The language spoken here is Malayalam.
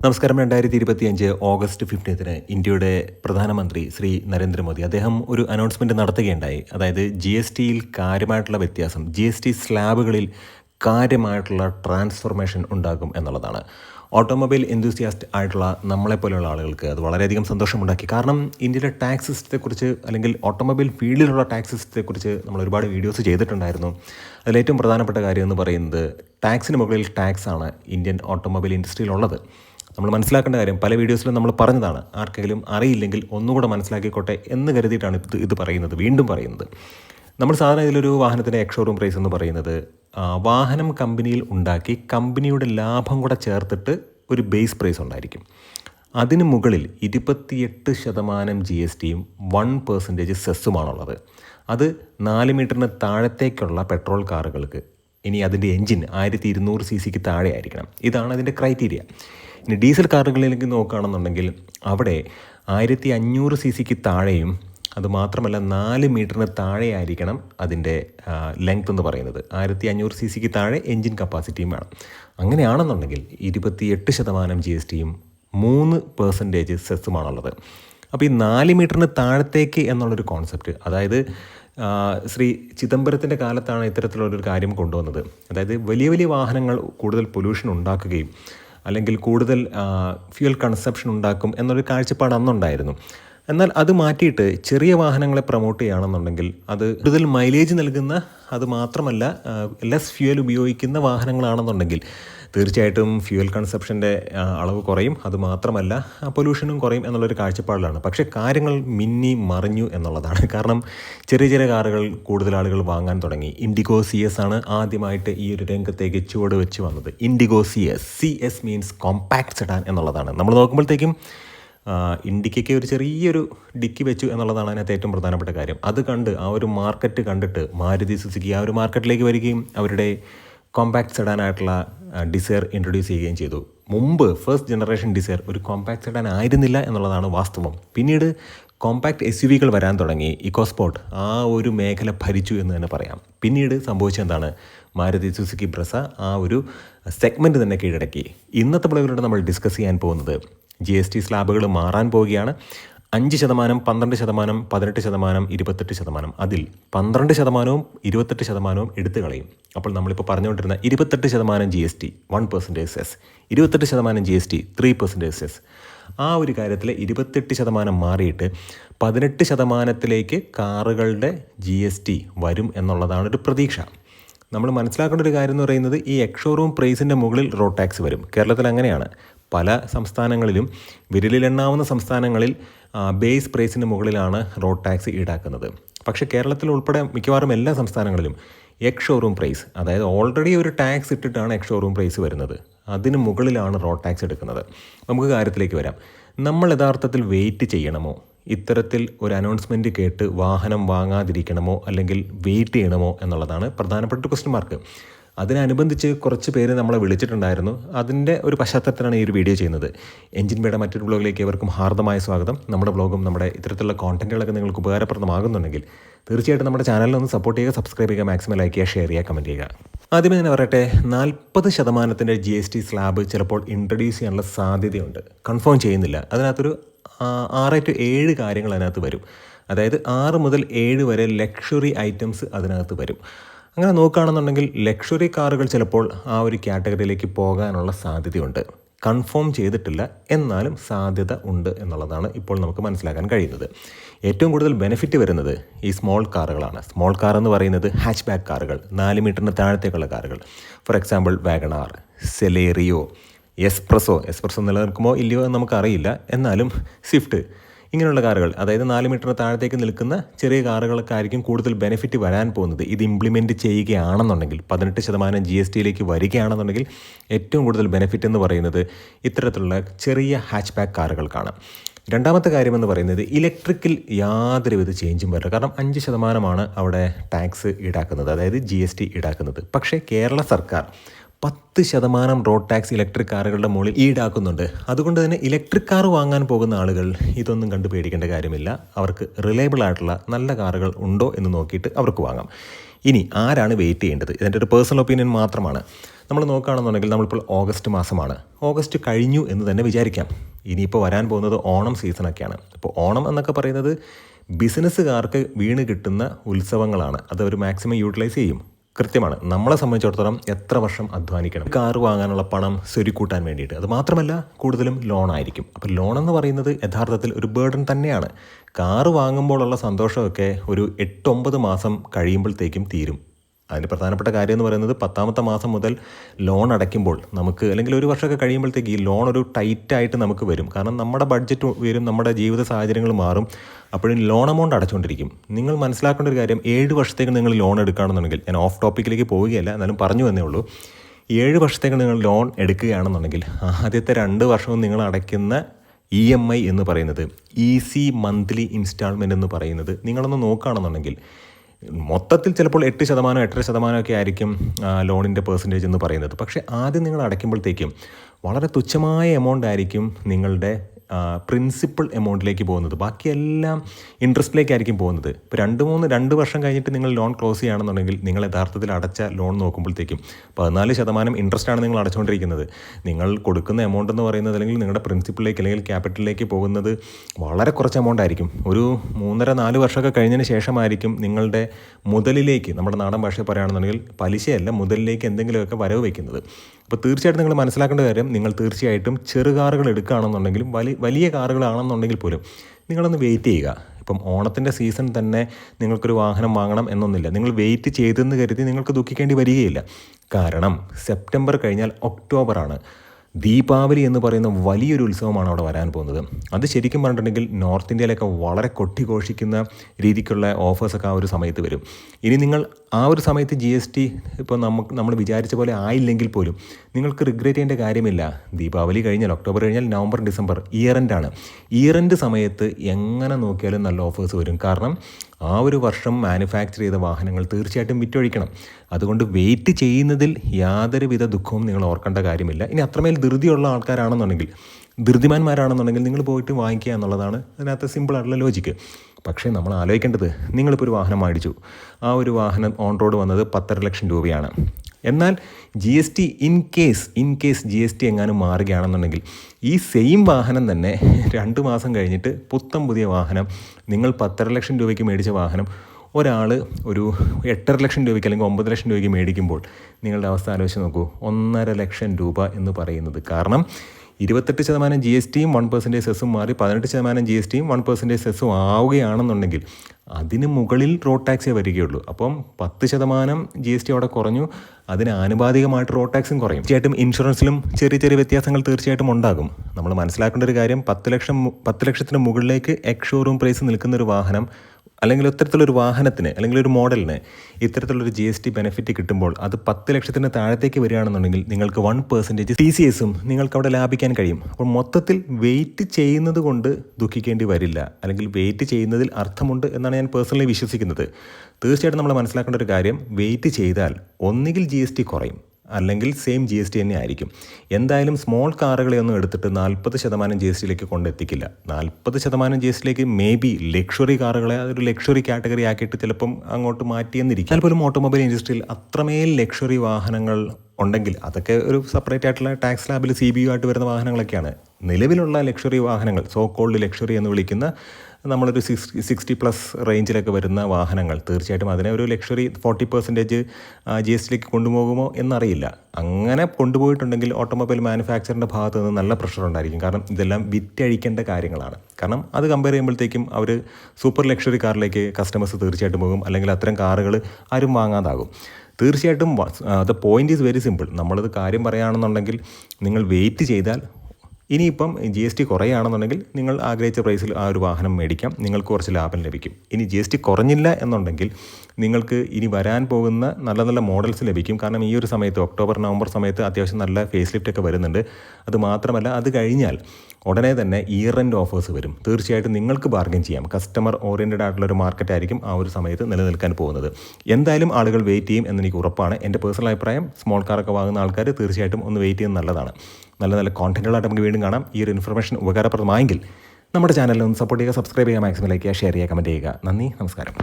നമസ്കാരം. രണ്ടായിരത്തി ഇരുപത്തിയഞ്ച് ഓഗസ്റ്റ് ഫിഫ്റ്റീൻത്തിന് ഇന്ത്യയുടെ പ്രധാനമന്ത്രി ശ്രീ നരേന്ദ്രമോദി അദ്ദേഹം ഒരു അനൗൺസ്മെന്റ് നടത്തുകയുണ്ടായി. അതായത് ജി എസ് ടിയിൽ കാര്യമായിട്ടുള്ള വ്യത്യാസം ജി എസ് ടി സ്ലാബുകളിൽ കാര്യമായിട്ടുള്ള ട്രാൻസ്ഫോർമേഷൻ ഉണ്ടാകും എന്നുള്ളതാണ്. ഓട്ടോമൊബൈൽ എന്തൂസിയാസ്റ്റ് ആയിട്ടുള്ള നമ്മളെപ്പോലെയുള്ള ആളുകൾക്ക് അത് വളരെയധികം സന്തോഷമുണ്ടാക്കി. കാരണം ഇന്ത്യയുടെ ടാക്സ് സിസ്റ്റത്തെക്കുറിച്ച് അല്ലെങ്കിൽ ഓട്ടോമൊബൈൽ ഫീൽഡിലുള്ള ടാക്സ് സിസ്റ്റത്തെക്കുറിച്ച് നമ്മൾ ഒരുപാട് വീഡിയോസ് ചെയ്തിട്ടുണ്ടായിരുന്നു. അതിലേറ്റവും പ്രധാനപ്പെട്ട കാര്യം എന്ന് പറയുന്നത് ടാക്സിന് മുകളിൽ ടാക്സാണ് ഇന്ത്യൻ ഓട്ടോമൊബൈൽ ഇൻഡസ്ട്രിയിലുള്ളത് നമ്മൾ മനസ്സിലാക്കേണ്ട കാര്യം പല വീഡിയോസിലും നമ്മൾ പറഞ്ഞതാണ് ആർക്കെങ്കിലും അറിയില്ലെങ്കിൽ ഒന്നുകൂടെ മനസ്സിലാക്കിക്കോട്ടെ എന്ന് കരുതിയിട്ടാണ് ഇത് ഇത് പറയുന്നത് വീണ്ടും പറയുന്നത്. നമ്മൾ സാധാരണ ഇതിലൊരു വാഹനത്തിന്റെ എക്സ്ഷോറൂം പ്രൈസ് എന്ന് പറയുന്നത് വാഹനം കമ്പനിയിൽ ഉണ്ടാക്കി കമ്പനിയുടെ ലാഭം കൂടെ ചേർത്തിട്ട് ഒരു ബേസ് പ്രൈസ് ഉണ്ടായിരിക്കും. അതിന് മുകളിൽ ഇരുപത്തിയെട്ട് ശതമാനം ജി എസ് ടിയും വൺ പെർസെന്റേജ് സെസ്സുമാണുള്ളത്. അത് നാല് മീറ്ററിന് താഴത്തേക്കുള്ള പെട്രോൾ കാറുകൾക്ക് ഇനി അതിന്റെ എൻജിൻ ആയിരത്തി ഇരുന്നൂറ് സി സിക്ക് താഴെ ആയിരിക്കണം. ഇതാണ് അതിന്റെ ക്രൈറ്റീരിയ. ഇനി ഡീസൽ കാറുകളിലേക്ക് നോക്കുകയാണെന്നുണ്ടെങ്കിൽ അവിടെ ആയിരത്തി അഞ്ഞൂറ് സി സിക്ക് താഴെയും അതുമാത്രമല്ല നാല് മീറ്ററിന് താഴെയായിരിക്കണം അതിന്റെ ലെങ്ത് എന്ന് പറയുന്നത്. ആയിരത്തി അഞ്ഞൂറ് സി സിക്ക് താഴെ എൻജിൻ കപ്പാസിറ്റിയും വേണം. അങ്ങനെയാണെന്നുണ്ടെങ്കിൽ ഇരുപത്തിയെട്ട് ശതമാനം ജി എസ് ടിയും മൂന്ന് പെർസെന്റേജ് സെസ്സുമാണുള്ളത്. അപ്പോൾ ഈ നാല് മീറ്ററിന് താഴത്തേക്ക് എന്നുള്ളൊരു കോൺസെപ്റ്റ് അതായത് ശ്രീ ചിദംബരത്തിന്റെ കാലത്താണ് ഇത്തരത്തിലുള്ളൊരു കാര്യം കൊണ്ടുവന്നത്. അതായത് വലിയ വലിയ വാഹനങ്ങൾ കൂടുതൽ പൊല്യൂഷൻ ഉണ്ടാക്കുകയും അല്ലെങ്കിൽ കൂടുതൽ ഫ്യൂൽ കൺസപ്ഷൻ ഉണ്ടാക്കും എന്നൊരു കാഴ്ചപ്പാട് അന്നുണ്ടായിരുന്നു. എന്നാൽ അത് മാറ്റിയിട്ട് ചെറിയ വാഹനങ്ങളെ പ്രൊമോട്ട് ചെയ്യുകയാണെന്നുണ്ടെങ്കിൽ അത് കൂടുതൽ മൈലേജ് നൽകുന്ന അത് മാത്രമല്ല ലെസ് ഫ്യൂൽ ഉപയോഗിക്കുന്ന വാഹനങ്ങളാണെന്നുണ്ടെങ്കിൽ തീർച്ചയായിട്ടും ഫ്യൂവൽ കൺസപ്ഷന്റെ അളവ് കുറയും. അതുമാത്രമല്ല പൊല്യൂഷനും കുറയും എന്നുള്ളൊരു കാഴ്ചപ്പാടിലാണ്. പക്ഷേ കാര്യങ്ങൾ മിന്നി മറിഞ്ഞു എന്നുള്ളതാണ്. കാരണം ചെറിയ ചെറിയ കാറുകൾ കൂടുതൽ ആളുകൾ വാങ്ങാൻ തുടങ്ങി. ഇൻഡിഗോ സി എസ് ആണ് ആദ്യമായിട്ട് ഈ ഒരു രംഗത്തേക്ക് ചുവട് വെച്ച് വന്നത്. Indigo C S C S means compact sedan എന്നുള്ളതാണ്. നമ്മൾ നോക്കുമ്പോഴത്തേക്കും ഇൻഡിക്കയ്ക്ക് ഒരു ചെറിയൊരു ഡിക്കി വെച്ചു എന്നുള്ളതാണ് അതിനകത്ത് ഏറ്റവും പ്രധാനപ്പെട്ട കാര്യം. അത് കണ്ട് ആ ഒരു മാർക്കറ്റ് കണ്ടിട്ട് മാരുതി സുസുക്കി ആ ഒരു മാർക്കറ്റിലേക്ക് വരികയും അവരുടെ കോമ്പാക്ട് സെഡാനായിട്ടുള്ള ഡിസയർ ഇൻട്രൊഡ്യൂസ് ചെയ്യുകയും ചെയ്തു. മുമ്പ് ഫസ്റ്റ് ജനറേഷൻ ഡിസയർ ഒരു കോമ്പാക്ട് സെഡാൻ ആയിരുന്നില്ല എന്നുള്ളതാണ് വാസ്തവം. പിന്നീട് കോമ്പാക്ട് എസ് യു വികൾ വരാൻ തുടങ്ങി. ഇക്കോസ്പോർട്ട് ആ ഒരു മേഖല ഭരിച്ചു എന്ന് തന്നെ പറയാം. പിന്നീട് സംഭവിച്ചെന്താണ് മാരുതി സുസുക്കി ബ്രസ ആ ഒരു സെഗ്മെന്റ് തന്നെ കീഴടക്കി. ഇന്നത്തെ വിളവിലൂടെ നമ്മൾ ഡിസ്കസ് ചെയ്യാൻ പോകുന്നത്. ജി എസ് ടി സ്ലാബുകൾ മാറാൻ പോവുകയാണ്. അഞ്ച് ശതമാനം പന്ത്രണ്ട് ശതമാനം പതിനെട്ട് ശതമാനം ഇരുപത്തെട്ട് ശതമാനം. അതിൽ പന്ത്രണ്ട് ശതമാനവും ഇരുപത്തെട്ട് ശതമാനവും എടുത്തു കളയും. അപ്പോൾ നമ്മളിപ്പോൾ പറഞ്ഞുകൊണ്ടിരുന്ന ഇരുപത്തെട്ട് ശതമാനം G S T one percentage cess ഇരുപത്തെട്ട് ശതമാനം G S T three percentage cess ആ ഒരു കാര്യത്തിൽ ഇരുപത്തെട്ട് ശതമാനം മാറിയിട്ട് പതിനെട്ട് ശതമാനത്തിലേക്ക് കാറുകളുടെ ജി എസ് ടി വരും എന്നുള്ളതാണ് ഒരു പ്രതീക്ഷ. നമ്മൾ മനസ്സിലാക്കേണ്ട ഒരു കാര്യം എന്ന് പറയുന്നത് ഈ എക്സ്ഷോറൂം പ്രൈസിന്റെ മുകളിൽ റോഡ് ടാക്സ് വരും. കേരളത്തിൽ അങ്ങനെയാണ്. പല സംസ്ഥാനങ്ങളിലും വിരലിലെണ്ണാവുന്ന സംസ്ഥാനങ്ങളിൽ ബേസ് പ്രൈസിന് മുകളിലാണ് റോഡ് ടാക്സ് ഈടാക്കുന്നത്. പക്ഷേ കേരളത്തിൽ ഉൾപ്പെടെ മിക്കവാറും എല്ലാ സംസ്ഥാനങ്ങളിലും എക്സ് ഷോറൂം പ്രൈസ് അതായത് ഓൾറെഡി ഒരു ടാക്സ് ഇട്ടിട്ടാണ് എക്സ് ഷോറൂം പ്രൈസ് വരുന്നത്. അതിന് മുകളിലാണ് റോഡ് ടാക്സ് എടുക്കുന്നത്. നമുക്ക് കാര്യത്തിലേക്ക് വരാം. നമ്മൾ യഥാർത്ഥത്തിൽ വെയിറ്റ് ചെയ്യണമോ? ഇത്തരത്തിൽ ഒരു അനൗൺസ്മെന്റ് കേട്ട് വാഹനം വാങ്ങാതിരിക്കണമോ? അല്ലെങ്കിൽ വെയിറ്റ് ചെയ്യണമോ? എന്നുള്ളതാണ് പ്രധാനപ്പെട്ട ക്വസ്റ്റ്യൻ മാർക്ക് അതിനനുബന്ധിച്ച് കുറച്ച് പേര് നമ്മളെ വിളിച്ചിട്ടുണ്ടായിരുന്നു. അതിന്റെ ഒരു പശ്ചാത്തലത്തിലാണ് ഈ ഒരു വീഡിയോ ചെയ്യുന്നത്. എഞ്ചിൻ ബേയുടെ മറ്റൊരു ബ്ലോഗിലേക്ക് ഏവർക്കും ഹാർദമായ സ്വാഗതം. നമ്മുടെ ബ്ലോഗും നമ്മുടെ ഇത്തരത്തിലുള്ള കോണ്ടന്റുകളൊക്കെ നിങ്ങൾക്ക് ഉപകാരപ്രദമാകുന്നുണ്ടെങ്കിൽ തീർച്ചയായിട്ടും നമ്മുടെ ചാനലിലൊന്ന് സപ്പോർട്ട് ചെയ്യുക സബ്സ്ക്രൈബ് ചെയ്യുക മാക്സിമം ലൈക്ക് ചെയ്യുക ഷെയർ ചെയ്യുക കമന്റ് ചെയ്യുക. ആദ്യമേ തന്നെ പറയട്ടെ നാൽപ്പത് ശതമാനത്തിന്റെ ജി എസ് ടി സ്ലാബ് ചിലപ്പോൾ ഇൻട്രൊഡ്യൂസ് ചെയ്യാനുള്ള സാധ്യതയുണ്ട്. കൺഫേം ചെയ്യുന്നില്ല. അതിനകത്തൊരു ആറ് ടു ഏഴ് കാര്യങ്ങൾ അതിനകത്ത് വരും. അതായത് ആറ് മുതൽ ഏഴ് വരെ ലക്ഷറി ഐറ്റംസ് അതിനകത്ത് വരും. അങ്ങനെ നോക്കുകയാണെന്നുണ്ടെങ്കിൽ ലക്ഷറി കാറുകൾ ചിലപ്പോൾ ആ ഒരു കാറ്റഗറിയിലേക്ക് പോകാനുള്ള സാധ്യതയുണ്ട്. കൺഫേം ചെയ്തിട്ടില്ല എന്നാലും സാധ്യത ഉണ്ട് എന്നുള്ളതാണ് ഇപ്പോൾ നമുക്ക് മനസ്സിലാക്കാൻ കഴിയുന്നത്. ഏറ്റവും കൂടുതൽ ബെനിഫിറ്റ് വരുന്നത് ഈ സ്മോൾ കാറുകളാണ്. സ്മോൾ കാർ എന്ന് പറയുന്നത് ഹാച്ച് ബാക്ക് കാറുകൾ നാല് മീറ്ററിന് താഴത്തേക്കുള്ള കാറുകൾ. For example WagonR Celerio Espresso. Espresso നിലനിൽക്കുമോ ഇല്ലയോ എന്ന് നമുക്കറിയില്ല. എന്നാലും സ്വിഫ്റ്റ് ഇങ്ങനെയുള്ള കാറുകൾ അതായത് നാല് മീറ്ററിന് താഴത്തേക്ക് നിൽക്കുന്ന ചെറിയ കാറുകളൊക്കെ ആയിരിക്കും കൂടുതൽ ബെനിഫിറ്റ് വരാൻ പോകുന്നത്. ഇത് ഇംപ്ലിമെന്റ് ചെയ്യുകയാണെന്നുണ്ടെങ്കിൽ പതിനെട്ട് ശതമാനം ജി എസ് ടിയിലേക്ക് വരികയാണെന്നുണ്ടെങ്കിൽ ഏറ്റവും കൂടുതൽ ബെനിഫിറ്റ് എന്ന് പറയുന്നത് ഇത്തരത്തിലുള്ള ചെറിയ ഹാച്ച് ബാക്ക് കാറുകൾക്കാണ് രണ്ടാമത്തെ കാര്യമെന്ന് പറയുന്നത് ഇലക്ട്രിക്കിൽ യാതൊരുവിധ ചേഞ്ചും വരില്ല. കാരണം അഞ്ച് ശതമാനമാണ് അവിടെ ടാക്സ് ഈടാക്കുന്നത് അതായത് ജി ഈടാക്കുന്നത്. പക്ഷേ കേരള സർക്കാർ പത്ത് ശതമാനം റോഡ് ടാക്സ് ഇലക്ട്രിക് കാറുകളുടെ മുകളിൽ ഈടാക്കുന്നുണ്ട്. അതുകൊണ്ട് തന്നെ ഇലക്ട്രിക് കാർ വാങ്ങാൻ പോകുന്ന ആളുകൾ ഇതൊന്നും കണ്ടു പേടിക്കേണ്ട കാര്യമില്ല. അവർക്ക് റിലയബിൾ ആയിട്ടുള്ള നല്ല കാറുകൾ ഉണ്ടോ എന്ന് നോക്കിയിട്ട് അവർക്ക് വാങ്ങാം. ഇനി ആരാണ് വെയിറ്റ് ചെയ്യേണ്ടത്? ഇതിന്റെ ഒരു പേഴ്സണൽ ഒപ്പീനിയൻ മാത്രമാണ്. നമ്മൾ നോക്കുകയാണെന്നുണ്ടെങ്കിൽ നമ്മളിപ്പോൾ ഓഗസ്റ്റ് മാസമാണ്. ഓഗസ്റ്റ് കഴിഞ്ഞു എന്ന് തന്നെ വിചാരിക്കാം. ഇനിയിപ്പോൾ വരാൻ പോകുന്നത് ഓണം സീസണൊക്കെയാണ് അപ്പോൾ ഓണം എന്നൊക്കെ പറയുന്നത് ബിസിനസ്സുകാർക്ക് വീണ് കിട്ടുന്ന ഉത്സവങ്ങളാണ്. അത് അവർ മാക്സിമം യൂട്ടിലൈസ് ചെയ്യും. കൃത്യമാണ്. നമ്മളെ സംബന്ധിച്ചിടത്തോളം എത്ര വർഷം അധ്വാനിക്കണം? കാർ വാങ്ങാനുള്ള പണം സ്വരുക്കൂട്ടാൻ വേണ്ടിയിട്ട്. അത് മാത്രമല്ല കൂടുതലും ലോൺ ആയിരിക്കും. അപ്പോൾ ലോൺ എന്ന് പറയുന്നത് യഥാർത്ഥത്തിൽ ഒരു ബേർഡൻ തന്നെയാണ്. കാറ് വാങ്ങുമ്പോഴുള്ള സന്തോഷമൊക്കെ ഒരു എട്ടൊമ്പത് മാസം കഴിയുമ്പോഴത്തേക്കും തീരും. അതിന് പ്രധാനപ്പെട്ട കാര്യം എന്ന് പറയുന്നത് പത്താമത്തെ മാസം മുതൽ ലോൺ അടയ്ക്കുമ്പോൾ നമുക്ക് അല്ലെങ്കിൽ ഒരു വർഷമൊക്കെ കഴിയുമ്പോഴത്തേക്ക് ഈ ലോൺ ഒരു ടൈറ്റായിട്ട് നമുക്ക് വരും. കാരണം നമ്മുടെ ബഡ്ജറ്റ് വരും നമ്മുടെ ജീവിത സാഹചര്യങ്ങൾ മാറും. അപ്പോഴും ലോൺ എമൗണ്ട് അടച്ചുകൊണ്ടിരിക്കും. നിങ്ങൾ മനസ്സിലാക്കേണ്ട ഒരു കാര്യം ഏഴ് വർഷത്തേക്ക് നിങ്ങൾ ലോൺ എടുക്കുകയാണെന്നുണ്ടെങ്കിൽ ഞാൻ ഓഫ് ടോപ്പിക്കിലേക്ക് പോവുകയല്ല എന്നാലും പറഞ്ഞു എന്നേ ഉള്ളൂ. ഏഴ് വർഷത്തേക്ക് നിങ്ങൾ ലോൺ എടുക്കുകയാണെന്നുണ്ടെങ്കിൽ ആദ്യത്തെ രണ്ട് വർഷവും നിങ്ങൾ അടയ്ക്കുന്ന ഇ എം ഐ എന്ന് പറയുന്നത് ഈസി മന്ത്ലി ഇൻസ്റ്റാൾമെന്റ് എന്ന് പറയുന്നത്. നിങ്ങളൊന്ന് നോക്കുകയാണെന്നുണ്ടെങ്കിൽ മൊത്തത്തിൽ ചിലപ്പോൾ എട്ട് ശതമാനം എട്ടര ശതമാനമൊക്കെ ആയിരിക്കും ലോണിന്റെ പേഴ്സന്റേജ് എന്ന് പറയുന്നത്. പക്ഷേ ആദ്യം നിങ്ങൾ അടയ്ക്കുമ്പോഴത്തേക്കും വളരെ തുച്ഛമായ എമൗണ്ട് ആയിരിക്കും നിങ്ങളുടെ പ്രിൻസിപ്പൽ എമൗണ്ടിലേക്ക് പോകുന്നത്. ബാക്കിയെല്ലാം ഇൻട്രസ്റ്റിലേക്കായിരിക്കും പോകുന്നത്. ഇപ്പോൾ രണ്ട് മൂന്ന് രണ്ട് വർഷം കഴിഞ്ഞിട്ട് നിങ്ങൾ ലോൺ ക്ലോസ് ചെയ്യുകയാണെന്നുണ്ടെങ്കിൽ നിങ്ങൾ യഥാർത്ഥത്തിൽ അടച്ച ലോൺ നോക്കുമ്പോഴത്തേക്കും പതിനാല് ശതമാനം ഇൻട്രസ്റ്റ് ആണ് നിങ്ങൾ അടച്ചുകൊണ്ടിരിക്കുന്നത്. നിങ്ങൾ കൊടുക്കുന്ന എമൗണ്ട് എന്ന് പറയുന്നത് അല്ലെങ്കിൽ നിങ്ങളുടെ പ്രിൻസിപ്പിളിലേക്ക് അല്ലെങ്കിൽ ക്യാപിറ്റലിലേക്ക് പോകുന്നത് വളരെ കുറച്ച് എമൗണ്ട് ആയിരിക്കും. ഒരു മൂന്നര നാല് വർഷമൊക്കെ കഴിഞ്ഞതിന് ശേഷമായിരിക്കും നിങ്ങളുടെ മുതലിലേക്ക് നമ്മുടെ നാടൻ ഭാഷയിൽ പറയുകയാണെന്നുണ്ടെങ്കിൽ പലിശയല്ല മുതലിലേക്ക് എന്തെങ്കിലുമൊക്കെ വരവ് വയ്ക്കുന്നത്. അപ്പോൾ തീർച്ചയായിട്ടും നിങ്ങൾ മനസ്സിലാക്കേണ്ട കാര്യം നിങ്ങൾ തീർച്ചയായിട്ടും ചെറു കാറുകൾ എടുക്കുകയാണെന്നുണ്ടെങ്കിലും വലിയ വലിയ കാറുകളാണെന്നുണ്ടെങ്കിൽ പോലും നിങ്ങളൊന്ന് വെയിറ്റ് ചെയ്യുക. ഇപ്പം ഓണത്തിന്റെ സീസൺ തന്നെ നിങ്ങൾക്കൊരു വാഹനം വാങ്ങണം എന്നൊന്നില്ല നിങ്ങൾ വെയിറ്റ് ചെയ്തെന്ന് കരുതി നിങ്ങൾക്ക് ദുഃഖിക്കേണ്ടി വരികയില്ല. കാരണം സെപ്റ്റംബർ കഴിഞ്ഞാൽ ഒക്ടോബറാണ് ദീപാവലി എന്ന് പറയുന്ന വലിയൊരു ഉത്സവമാണ് അവിടെ വരാൻ പോകുന്നത്. അത് ശരിക്കും പറഞ്ഞിട്ടുണ്ടെങ്കിൽ നോർത്ത് ഇന്ത്യയിലൊക്കെ വളരെ കൊട്ടിഘോഷിക്കുന്ന രീതിക്കുള്ള ഓഫേഴ്സൊക്കെ ആ ഒരു സമയത്ത് വരും. ഇനി നിങ്ങൾ ആ ഒരു സമയത്ത് ജി എസ് ടി ഇപ്പോൾ നമുക്ക് നമ്മൾ വിചാരിച്ച പോലെ ആയില്ലെങ്കിൽ പോലും നിങ്ങൾക്ക് റിഗ്രറ്റ് ചെയ്യേണ്ട കാര്യമില്ല. ദീപാവലി കഴിഞ്ഞാൽ ഒക്ടോബർ കഴിഞ്ഞാൽ നവംബർ ഡിസംബർ ഇയർ എൻഡാണ് ഇയർ എൻഡ് സമയത്ത് എങ്ങനെ നോക്കിയാലും നല്ല ഓഫേഴ്സ് വരും. കാരണം ആ ഒരു വർഷം മാനുഫാക്ചർ ചെയ്ത വാഹനങ്ങൾ തീർച്ചയായിട്ടും വിറ്റൊഴിക്കണം. അതുകൊണ്ട് വെയിറ്റ് ചെയ്യുന്നതിൽ യാതൊരുവിധ ദുഃഖവും നിങ്ങൾ ഓർക്കേണ്ട കാര്യമില്ല. ഇനി അത്രമേൽ ധൃതിയുള്ള ആൾക്കാരാണെന്നുണ്ടെങ്കിൽ ധൃതിമാന്മാരാണെന്നുണ്ടെങ്കിൽ നിങ്ങൾ പോയിട്ട് വാങ്ങിക്കുക എന്നുള്ളതാണ് അതിനകത്ത് സിമ്പിളായിട്ടുള്ള ലോജിക്ക് പക്ഷേ നമ്മൾ ആലോചിക്കേണ്ടത് നിങ്ങളിപ്പോൾ ഒരു വാഹനം മേടിച്ചു. ആ ഒരു വാഹനം ഓൺ റോഡ് വന്നത് പത്തര ലക്ഷം രൂപയാണ്. എന്നാൽ G S T in case in case G S T എങ്ങാനും മാറുകയാണെന്നുണ്ടെങ്കിൽ ഈ സെയിം വാഹനം തന്നെ രണ്ട് മാസം കഴിഞ്ഞിട്ട് പുത്തം പുതിയ വാഹനം നിങ്ങൾ പത്തര ലക്ഷം രൂപയ്ക്ക് മേടിച്ച വാഹനം ഒരാൾ ഒരു എട്ടര ലക്ഷം രൂപയ്ക്ക് അല്ലെങ്കിൽ ഒമ്പത് ലക്ഷം രൂപയ്ക്ക് മേടിക്കുമ്പോൾ നിങ്ങളുടെ അവസ്ഥ ആലോചിച്ച് നോക്കൂ ഒന്നര ലക്ഷം രൂപ എന്ന് പറയുന്നത്. കാരണം ഇരുപത്തെട്ട് ശതമാനം ജി എസ് ടിയും വൺ പെർസെന്റേജ് സെസ്സും മാറി പതിനെട്ട് ശതമാനം ജി എസ് ടിയും വൺ പെർസെന്റേജ് സെസ്സും ആവുകയാണെന്നുണ്ടെങ്കിൽ അതിന് മുകളിൽ റോഡ് ടാക്സേ വരികയുള്ളൂ. അപ്പം പത്ത് ശതമാനം ജി എസ് ടി അവിടെ കുറഞ്ഞു അതിന് ആനുപാതികമായിട്ട് റോഡ് ടാക്സും കുറയും. തീർച്ചയായിട്ടും ഇൻഷുറൻസിലും ചെറിയ ചെറിയ വ്യത്യാസങ്ങൾ തീർച്ചയായിട്ടും ഉണ്ടാകും. നമ്മൾ മനസ്സിലാക്കേണ്ട ഒരു കാര്യം പത്ത് ലക്ഷം പത്ത് ലക്ഷത്തിന് മുകളിലേക്ക് എക്സ് ഷോറൂം പ്രൈസ് നിൽക്കുന്ന ഒരു വാഹനം അല്ലെങ്കിൽ ഇത്തരത്തിലൊരു വാഹനത്തിന് അല്ലെങ്കിൽ ഒരു മോഡലിന് ഇത്തരത്തിലൊരു ജി എസ് ടി ബെനിഫിറ്റ് കിട്ടുമ്പോൾ അത് പത്ത് ലക്ഷത്തിന് താഴത്തേക്ക് വരികയാണെന്നുണ്ടെങ്കിൽ നിങ്ങൾക്ക് വൺ പെർസെന്റേജ് ടി സി എസും നിങ്ങൾക്ക് അവിടെ ലാഭിക്കാൻ കഴിയും. അപ്പോൾ മൊത്തത്തിൽ വെയിറ്റ് ചെയ്യുന്നത് കൊണ്ട് ദുഃഖിക്കേണ്ടി വരില്ല. അല്ലെങ്കിൽ വെയിറ്റ് ചെയ്യുന്നതിൽ അർത്ഥമുണ്ട് എന്നാണ് ഞാൻ പേഴ്സണലി വിശ്വസിക്കുന്നത്. തീർച്ചയായിട്ടും നമ്മൾ മനസ്സിലാക്കേണ്ട ഒരു കാര്യം വെയിറ്റ് ചെയ്താൽ ഒന്നുകിൽ ജി എസ് ടി കുറയും. അല്ലെങ്കിൽ സെയിം ജി എസ് ടി തന്നെ ആയിരിക്കും. എന്തായാലും സ്മോൾ കാറുകളെ ഒന്നും എടുത്തിട്ട് നാൽപ്പത് ശതമാനം ജി എസ് ടിയിലേക്ക് കൊണ്ടെത്തിക്കില്ല. നാൽപ്പത് ശതമാനം ജി എസ് ടിയിലേക്ക് മേ ബി ലക്ഷറി കാറുകളെ അതൊരു ലക്ഷറി കാറ്റഗറി ആക്കിയിട്ട് ചിലപ്പം അങ്ങോട്ട് മാറ്റിയെന്നിരിക്കും. ചിലപ്പോൾ ഒരു ഓട്ടോമൊബൈൽ ഇൻഡസ്ട്രിയിൽ അത്രമേൽ ലക്ഷറി വാഹനങ്ങൾ ഉണ്ടെങ്കിൽ അതൊക്കെ ഒരു സെപ്പറേറ്റ് ആയിട്ടുള്ള ടാക്സ് ലാബിൽ സി ബി യു ആയിട്ട് വരുന്ന വാഹനങ്ങളൊക്കെയാണ്. നിലവിലുള്ള ലക്ഷറി വാഹനങ്ങൾ സോ കോൾഡ് ലക്ഷറി എന്ന് വിളിക്കുന്ന നമ്മളൊരു സിക്സ്റ്റി സിക്സ്റ്റി പ്ലസ് റേഞ്ചിലൊക്കെ വരുന്ന വാഹനങ്ങൾ തീർച്ചയായിട്ടും അതിനെ ഒരു luxury forty percentage G S ടിയിലേക്ക് കൊണ്ടുപോകുമോ എന്നറിയില്ല. അങ്ങനെ കൊണ്ടുപോയിട്ടുണ്ടെങ്കിൽ ഓട്ടോമൊബൈൽ മാനുഫാക്ചറിന്റെ ഭാഗത്ത് നിന്ന് നല്ല പ്രഷർ ഉണ്ടായിരിക്കും. കാരണം ഇതെല്ലാം വിറ്റഴിക്കേണ്ട കാര്യങ്ങളാണ്. കാരണം അത് കമ്പയർ ചെയ്യുമ്പോഴത്തേക്കും അവർ സൂപ്പർ ലക്ഷറി കാറിലേക്ക് കസ്റ്റമേഴ്സ് തീർച്ചയായിട്ടും പോകും. അല്ലെങ്കിൽ അത്തരം കാറുകൾ ആരും വാങ്ങാതാകും. തീർച്ചയായിട്ടും the point is very simple നമ്മളത് കാര്യം പറയുകയാണെന്നുണ്ടെങ്കിൽ നിങ്ങൾ വെയിറ്റ് ചെയ്താൽ ഇനിയിപ്പം ജി എസ് ടി കുറയുകയാണെന്നുണ്ടെങ്കിൽ നിങ്ങൾ ആഗ്രഹിച്ച പ്രൈസിൽ ആ ഒരു വാഹനം മേടിക്കാം. നിങ്ങൾക്ക് കുറച്ച് ലാഭം ലഭിക്കും. ഇനി ജി എസ് ടി കുറഞ്ഞില്ല എന്നുണ്ടെങ്കിൽ നിങ്ങൾക്ക് ഇനി വരാൻ പോകുന്ന നല്ല നല്ല മോഡൽസ് ലഭിക്കും. കാരണം ഈ ഒരു സമയത്ത് ഒക്ടോബർ നവംബർ സമയത്ത് അത്യാവശ്യം നല്ല ഫേസ് ലിഫ്റ്റൊക്കെ വരുന്നുണ്ട്. അത് മാത്രമല്ല അത് കഴിഞ്ഞാൽ ഉടനെ തന്നെ ഇയർ എൻഡ് ഓഫേഴ്സ് വരും. തീർച്ചയായിട്ടും നിങ്ങൾക്ക് ബാർഗൻ ചെയ്യാം. കസ്റ്റമർ ഓറിയന്റഡ് ആയിട്ടുള്ള ഒരു മാർക്കറ്റ് ആയിരിക്കും ആ ഒരു സമയത്ത് നിലനിൽക്കാൻ പോകുന്നത്. എന്തായാലും ആളുകൾ വെയിറ്റ് ചെയ്യും എന്നെനിക്ക് ഉറപ്പാണ്. എന്റെ പേഴ്സണൽ അഭിപ്രായം സ്മോൾ കാറൊക്കെ വാങ്ങുന്ന ആൾക്കാർ തീർച്ചയായിട്ടും ഒന്ന് വെയിറ്റ് ചെയ്യുന്നത് നല്ലതാണ്. നല്ല നല്ല കോണ്ടന്റുകളായിട്ട് നമുക്ക് വീണ്ടും കാണാം. ഈ ഒരു ഇൻഫർമേഷൻ ഉപകാരപ്രദമായെങ്കിൽ നമ്മുടെ ചാനലിൽ ഒന്ന് സപ്പോർട്ട് ചെയ്യുക സബ്സ്ക്രൈബ് ചെയ്യുക മാക്സിമം ലൈക്ക് ചെയ്യുക ഷെയർ ചെയ്യുക കമന്റ് ചെയ്യുക. നന്ദി നമസ്കാരം.